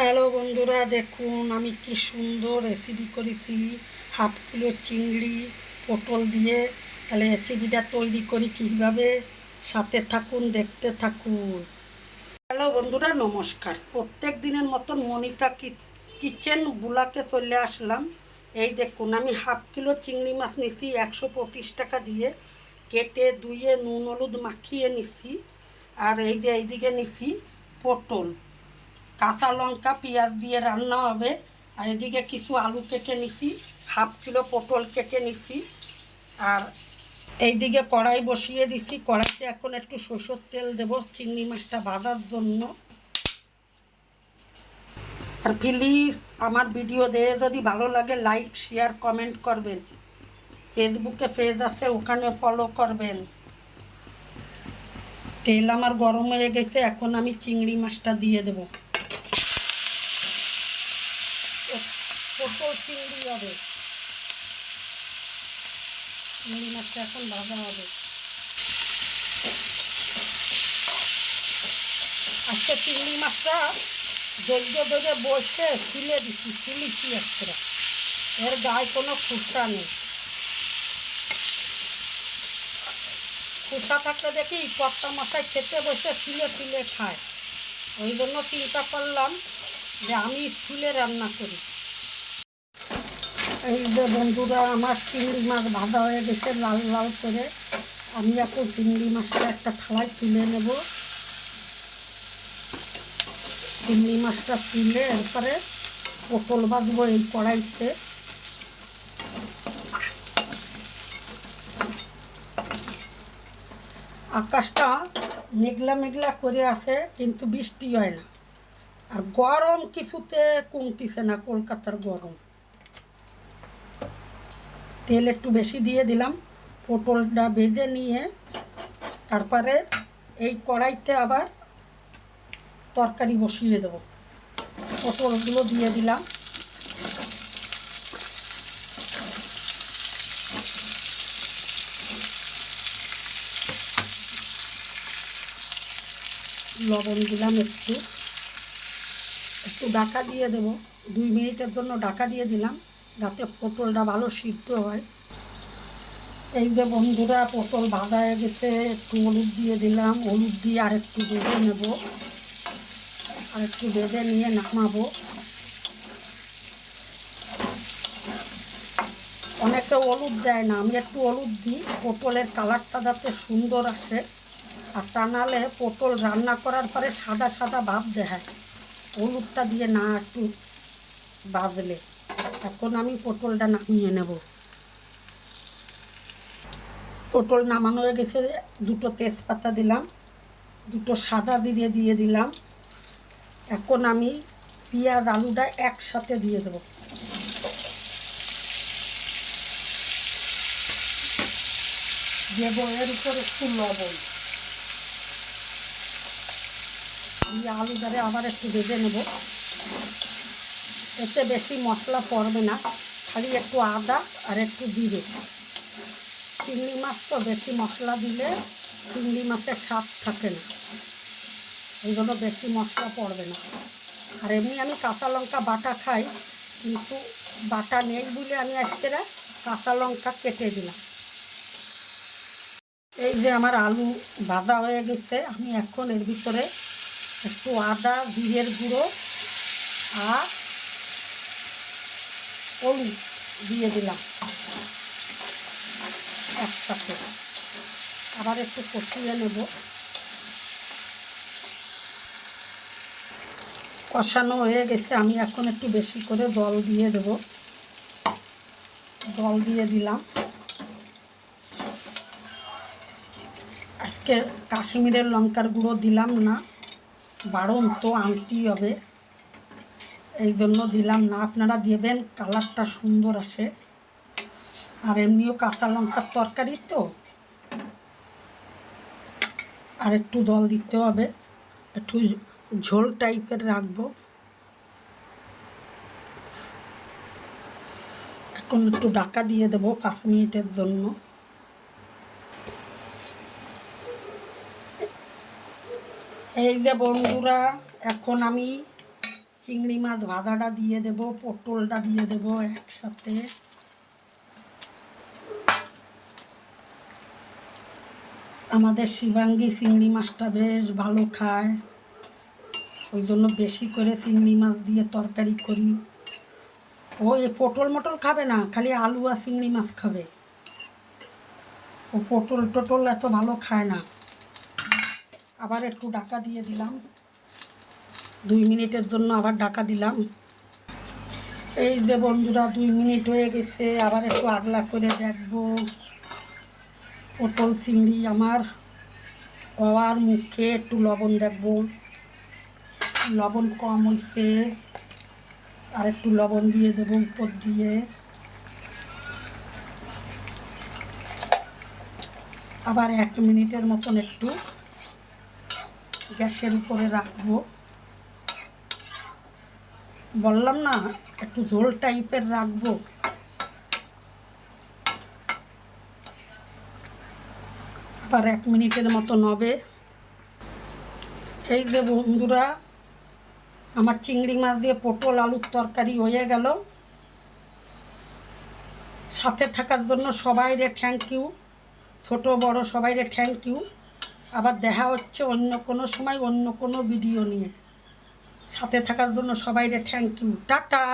Hello বন্ধুরা, দেখুন আমি কি সুন্দর রেসিপি করেছি। হাফ কিলো চিংড়ি, পটল দিয়ে। তাহলে রেসিপিটা তৈরি করি কীভাবে? সাথে থাকুন, দেখতে থাকুন। হ্যালো বন্ধুরা, নমস্কার। প্রত্যেক দিনের মতন মনিকা কিচেন বুলাকে চলে আসলাম। এই দেখুন, আমি হাফ কিলো চিংড়ি মাছ নিছি একশো পঁচিশ টাকা দিয়ে। কেটে ধুয়ে নুন হলুদ মাখিয়ে নিছি। আর এই যে এইদিকে নিছি পটল। কাঁচা লঙ্কা পেঁয়াজ দিয়ে রান্না হবে। আর এদিকে কিছু আলু কেটে নিছি, হাফ কিলো পটল কেটে নিছি। আর এইদিকে কড়াই বসিয়ে দিছি। কড়াইতে এখন একটু সরষের তেল দেব, চিংড়ি মাছটা ভাজার জন্য। আর প্লিজ আমার ভিডিও দিয়ে যদি ভালো লাগে, লাইক, শেয়ার, কমেন্ট করবেন। ফেসবুকে পেজ আছে, ওখানে ফলো করবেন। তেল আমার গরম হয়ে গেছে, এখন আমি চিংড়ি মাছটা দিয়ে দেবো। পটল, চিংড়ি হবে। চিংড়ি মাছটা এখন ভাজা হবে। আজকে চিংড়ি মাছটা দৈর্ঘ্য ধরে বসে ছিলে দিচ্ছি ছিলিছি একটা এর গায়ে কোনো খুসা নেই। খুসা থাকলে দেখি কর্তা মশাই খেতে বসে ছিলে ছিলে খায়। ওই জন্য চিন্তা করলাম যে আমি ফুলে রান্না করি। এই যে বন্ধুরা, আমার চিংড়ি মাছ ভাজা হয়ে গেছে লাল লাল করে। আমি এখন চিংড়ি মাছটা একটা থালায় তুলে নেব। চিংড়ি মাছটা তুলে এরপরে পটল ভাজবো এই কড়াইতে। আকাশটা মেঘলা মেঘলা করে আছে, কিন্তু বৃষ্টি হয় না। আর গরম কিছুতে কমতিছে না, কলকাতার গরম। তেল একটু বেশি দিয়ে দিলাম। পটলটা ভেজে নিয়ে তারপরে এই কড়াইতে আবার তরকারি বসিয়ে দেব। পটলগুলো দিয়ে দিলাম। লবণ দিলাম একটু। একটু ডাকা দিয়ে দেব। দুই মিনিটের জন্য ডাকা দিয়ে দিলাম। যাতে পটলটা ভালো সিদ্ধ হয়। এই যে বন্ধুরা, পটল ভাজা হয়ে গেছে, একটু হলুদ দিয়ে দিলাম। হলুদ দিয়ে আর একটু বেঁধে নেব। আর একটু বেঁধে নিয়ে নামাবো। অনেকে হলুদ দেয় না, আমি একটু হলুদ দিই। পটলের কালারটা যাতে সুন্দর আসে। আর তা নাহলে পটল রান্না করার পরে সাদা সাদা ভাব দেখায়। হলুদটা দিয়ে না একটু বাজলে এখন আমি পটলটা নামিয়ে নেব। পটল নামানো হয়ে গেছে, দুটো তেজপাতা দিলাম, দুটো সাদা দিয়ে দিয়ে দিলাম। এখন আমি পেঁয়াজ আলুটা একসাথে দিয়ে দেবো। দেবো এর উপর একটু লবণ। দিয়ে আলুটারে আবার একটু ভেজে নেব। এতে বেশি মশলা পড়বে না, খালি একটু আদা আর একটু জিরে। চিংড়ি মাছ তো বেশি মশলা দিলে চিংড়ি মাছের স্বাদ থাকে না এই জন্য বেশি মশলা পড়বে না। আর এমনি আমি কাঁচা লঙ্কা বাটা খাই, কিন্তু বাটা নেই বলে আমি আজকে কাঁচা লঙ্কা কেটে দিলাম। এই যে আমার আলু ভাজা হয়ে গেছে, আমি এখন এর ভিতরে একটু আদা, জিরের গুঁড়ো আর হলুদ দিয়ে দিলাম একসাথে। আবার একটু কষিয়ে নেব। কষানো হয়ে গেছে, আমি এখন একটু বেশি করে জল দিয়ে দেব। জল দিয়ে দিলাম। আজকে কাশ্মীরের লঙ্কার গুঁড়ো দিলাম না বারণ তো আনতেই হবে। এই জন্য দিলাম না। আপনারা দেবেন, কালারটা সুন্দর আসে। আর এমনিও কাঁচা লঙ্কার তরকারি তো। আর একটু দল দিতে হবে। একটু ঝোল টাইপের রাখব। এখন একটু ডাকা দিয়ে দেবো পাঁচ মিনিটের জন্য। এই যে বন্ধুরা, এখন আমি চিংড়ি মাছ ভাজাটা দিয়ে দেব, পটলটা দিয়ে দেব একসাথে। আমাদের শিবাঙ্গি চিংড়ি মাছটা বেশ ভালো খায়। ওই জন্য বেশি করে চিংড়ি মাছ দিয়ে তরকারি করি। ও এ পটল মটল খাবে না, খালি আলু আর চিংড়ি মাছ খাবে। ও পটল টটল এত ভালো খায় না। আবার একটু ডাকা দিয়ে দিলাম। দুই মিনিটের জন্য আবার ডাকা দিলাম। এই যে বন্ধুরা, দুই মিনিট হয়ে গেছে। আবার একটু আগলা করে দেখব। পটল চিংড়ি আমার। হওয়ার মুখে একটু লবণ দেখব। লবণ কম হয়েছে আর একটু লবণ দিয়ে দেবো উপর দিয়ে। আবার এক মিনিটের মতন একটু গ্যাসের উপরে রাখব। বললাম না, একটু ঝোল টাইপের রাখব। আবার এক মিনিটের মতো নবে। এই যে বন্ধুরা, আমার চিংড়ি মাছ দিয়ে পটল আলুর তরকারি হয়ে গেল। সাথে থাকার জন্য সবাইরে থ্যাংক ইউ ছোট, বড় সবাইরে থ্যাংক ইউ আবার দেখা হচ্ছে অন্য কোনো সময়, অন্য কোনো ভিডিও নিয়ে। সাথে থাকার জন্য সবাইরে থ্যাংক ইউ টাটা।